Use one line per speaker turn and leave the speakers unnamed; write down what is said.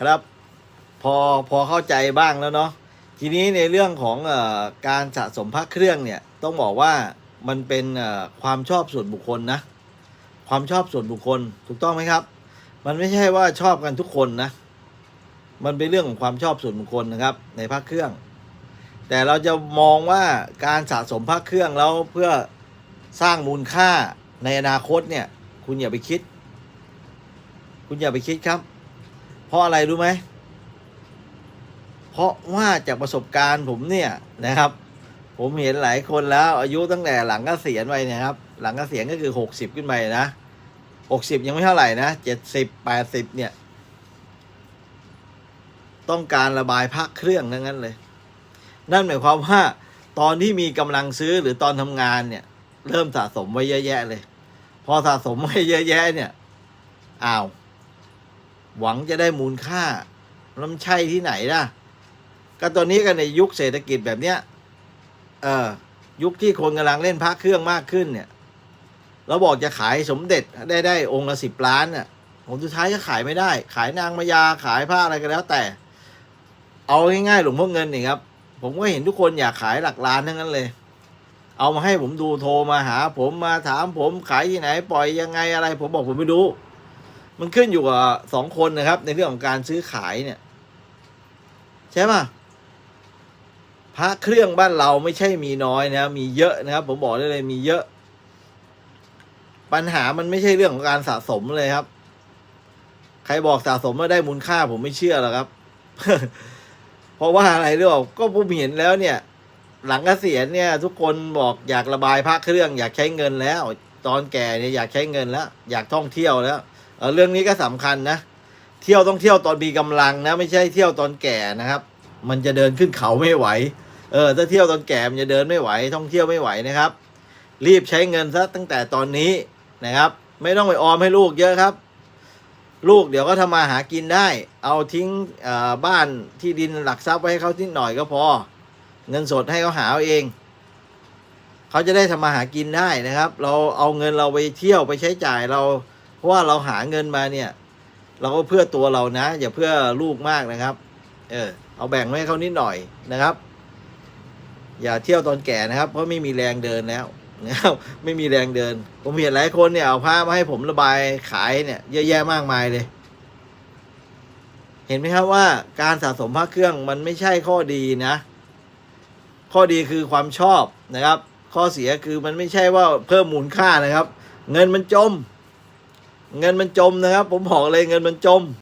ครับพอพอเข้าใจบ้างแล้วเนาะทีนี้ในเรื่องของอการสะสมพระเครื่องเนี่ยต้องบอกว่ามันเป็นความชอบส่วนบุคคลนะ ความชอบส่วนบุคคลถูกต้องไหมครับ มันไม่ใช่ว่าชอบกันทุกคนนะ มันเป็นเรื่องของความชอบส่วนบุคคลนะครับ ในพระเครื่อง แต่เราจะมองว่าการสะสมพระเครื่องแล้วเพื่อสร้างมูลค่าในอนาคตเนี่ย คุณอย่าไปคิด คุณอย่าไปคิดครับ เพราะอะไรรู้ไหม เพราะว่าจากประสบการณ์ผมเนี่ยนะครับ ผมเห็นหลายคนแล้ว อายุตั้งแต่หลังเกษียณไปเนี่ยครับ หลังเกษียณก็คือหกสิบขึ้นไปนะหกสิบยังไม่เท่าไหร่นะเจ็ดสิบแปดสิบเนี่ย ต้องการระบายพระเครื่องทั้งนั้นเลย นั่นหมายความว่า ตอนที่มีกำลังซื้อหรือตอนทำงานเนี่ย เริ่มสะสมไว้เยอะแยะเลย พอสะสมไว้เยอะแยะเนี่ยอ้าว หวังจะได้มูลค่าแล้วมันใช่ที่ไหนล่ะ ก็ตอนนี้กันในยุคเศรษฐกิจแบบเนี้ยเออยุคที่คนกำลังเล่นพระเครื่องมากขึ้นเนี่ยเราบอกจะขายสมเด็จได้ได้องค์ละสิบล้านน่ะผลสุดท้ายก็ขายไม่ได้ ขายนางมายาขายผ้าอะไรก็แล้วแต่ เอาง่ายๆหลวงพ่อเงินนี่ครับ ผมก็เห็นทุกคนอยากขายหลักล้านทั้งนั้นเลย เอามาให้ผมดูโทรมาหา ผมมาถามผมขายที่ไหนปล่อยยังไงอะไร ผมบอกผมไม่รู้ มันขึ้นอยู่กับสองคนนะครับ ในเรื่องของการซื้อขายเนี่ย ใช่ป่ะพระเครื่องบ้านเราไม่ใช่มีน้อยนะมีเยอะนะครับ ผมบอกได้เลยมีเยอะ ปัญหามันไม่ใช่เรื่องของการสะสมเลยครับ ใครบอกสะสมว่าได้มูลค่าผมไม่เชื่อหรอกครับ เพราะว่าอะไรหรือเปล่าก็ผมเห็นแล้วเนี่ย หลังเกษียณเนี่ย ทุกคนบอกอยากระบายพระเครื่อง อยากใช้เงินแล้ว ตอนแก่เนี่ยอยากใช้เงินแล้ว อยากท่องเที่ยวแล้ว เออเรื่องนี้ก็สำคัญนะ เที่ยวต้องเที่ยวตอนมีกำลังนะ ไม่ใช่เที่ยวตอนแก่นะครับ มันจะเดินขึ้นเขาไม่ไหว เออ ถ้าเที่ยวตอนแก่มันจะเดินไม่ไหว ท่องเที่ยวไม่ไหวนะครับ รีบใช้เงินซะตั้งแต่ตอนนี้นะครับ ไม่ต้องไปออมให้ลูกเยอะครับ ลูกเดี๋ยวก็ทำมาหากินได้ เอาทิ้งอ่อบ้านที่ดินหลักทรัพย์ไว้ให้เขานิดหน่อยก็พอ เงินสดให้เขาหาเอาเองเขาจะได้ทำมาหากินได้นะครับ เราเอาเงินเราไปเที่ยวไปใช้จ่ายเรา ราะว่าเราหาเงินมาเนี่ย เราก็เพื่อตัวเรานะ อย่าเพื่อลูกมากนะครับ เออ เอาแบ่งไว้ให้เขานิดหน่อยนะครับ อย่าเที่ยวตอนแก่นะครับ เพราะไม่มีแรงเดินแล้วนะครับไม่มีแรงเดิน ผมเห็นหลายคนเนี่ยเอาผ้ามาให้ผมระบายขายเนี่ยเยอะแยะมากมายเลย เห็นไหมครับว่าการสะสมพระเครื่องมันไม่ใช่ข้อดีนะ ข้อดีคือความชอบนะครับ ข้อเสียคือมันไม่ใช่ว่าเพิ่มมูลค่านะครับ เงินมันจม เงินมันจมนะครับ ผมบอกเลยเงินมันจม